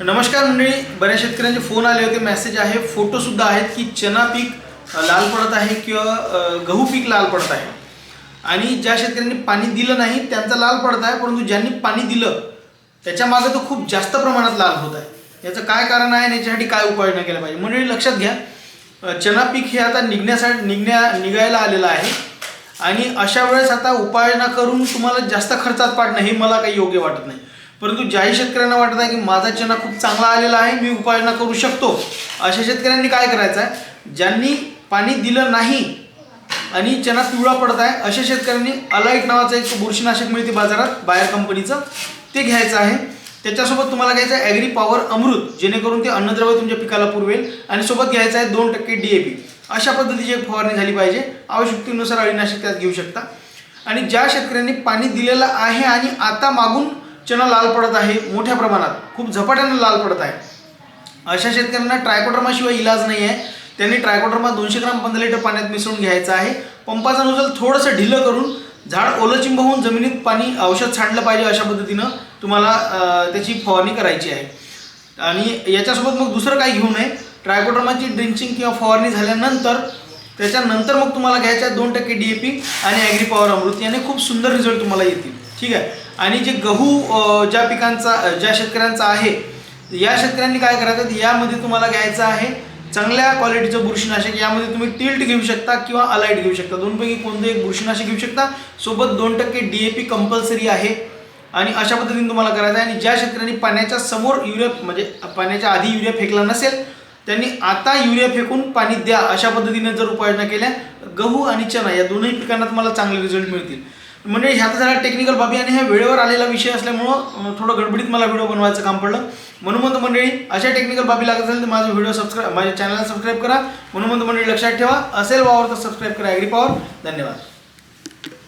नमस्कार मंडळी बऱ्याच शेतकऱ्यांचे फोन आले होते मेसेज आहे. फोटो सुद्धा आहेत की चना पीक लाल पडत आहे किंवा गहू पीक लाल पडत आहे. आणि ज्या शेतकऱ्यांनी पाणी दिलं नाही त्यांचा लाल पडत आहे परंतु ज्यांनी पाणी दिलं त्याच्यामागे तो खूप जास्त प्रमाणात लाल होत आहे. याचं काय कारण आहे आणि याच्यासाठी काय उपाययोजना केल्या पाहिजे? मंडळी लक्षात घ्या चना पीक हे आता निघण्यासाठी निघण्या निघायला आलेलं आहे. आणि अशा वेळेस आता उपाययोजना करून तुम्हाला जास्त खर्चात पाडणं हे मला काही योग्य वाटत नाही. परंतु ज्याही शेतकऱ्यांना वाटत आहे की माझा चना खूप चांगला आलेला आहे मी उपाययोजना करू शकतो अशा शेतकऱ्यांनी काय करायचं आहे? ज्यांनी पाणी दिलं नाही आणि चना पिवळा पडत आहे अशा शेतकऱ्यांनी अलाईट नावाचं एक बुरशीनाशक मिळते बाजारात बाहेर कंपनीचं ते घ्यायचं आहे. त्याच्यासोबत तुम्हाला घ्यायचं आहे ॲग्री पॉवर अमृत जेणेकरून ते अन्नद्रव्य तुमच्या पिकाला पुरवेल आणि सोबत घ्यायचं आहे दोन टक्के डी ए पी अशा पद्धतीची एक फवारणी झाली पाहिजे. आवश्यकतेनुसार अळीनाशक त्यात घेऊ शकता. आणि ज्या शेतकऱ्यांनी पाणी दिलेलं आहे आणि आता मागून चणं लाल पडत आहे मोठ्या प्रमाणात खूप झपाट्यानं लाल पडत आहे. अशा शेतकऱ्यांना ट्रायकोड्रमाशिवाय इलाज नाही आहे त्यांनी ट्रायकोड्रमा दोनशे ग्राम पंधरा लिटर पाण्यात मिसळून घ्यायचं आहे. पंपाचा नोजल थोडंसं ढिलं करून झाड ओलचिंब होऊन जमिनीत पाणी औषध सांडलं पाहिजे अशा पद्धतीनं तुम्हाला त्याची फवारणी करायची आहे. आणि याच्यासोबत मग दुसरं काही घेऊ नये. ट्रायकोड्रमाची ड्रिंचिंग किंवा फवारणी झाल्यानंतर त्याच्यानंतर मग तुम्हाला घ्यायचं आहे दोन टक्के डी ए पी आणि ॲग्री पॉवर अमृत. याने खूप सुंदर रिझल्ट तुम्हाला येतील. ठीक आहे. आणि जे गहू ज्या पिकांचा ज्या शेतकऱ्यांचा आहे या शेतकऱ्यांनी काय करायचं यामध्ये तुम्हाला घ्यायचं आहे चांगल्या क्वालिटीचं बुरशीनाशक. यामध्ये तुम्ही टिल्ट घेऊ शकता किंवा अलाईट घेऊ शकता. दोनपैकी कोणतं एक बुरशीनाशक घेऊ शकता. सोबत दोन टक्के डी ए पी कंपल्सरी आहे. आणि अशा पद्धतीने तुम्हाला करायचं आहे. आणि ज्या शेतकऱ्यांनी पाण्याच्या समोर युरिया म्हणजे पाण्याच्या आधी युरिया फेकला नसेल त्यांनी आता युरिया फेकून पाणी द्या अशा पद्धतीने जर उपाययोजना केल्या गहू आणि चना या दोन्ही पिकांना तुम्हाला चांगले रिझल्ट मिळतील. म्हणजे ह्या तर झाल्या टेक्निकल बाबी आणि ह्या वेळेवर आलेला विषय असल्यामुळं थोडं गडबडीत मला व्हिडिओ बनवायचं काम पडलं. म्हणून म्हणतो मंडळी अशा टेक्निकल बाबी लागत असेल तर माझा व्हिडिओ सबस्क्राईब माझ्या चॅनलला सबस्क्राईब करा. म्हणून म्हणतो मंडळी लक्षात ठेवा. असेल वावर तर सबस्क्राईब करा. ॲग्री पॉवर धन्यवाद.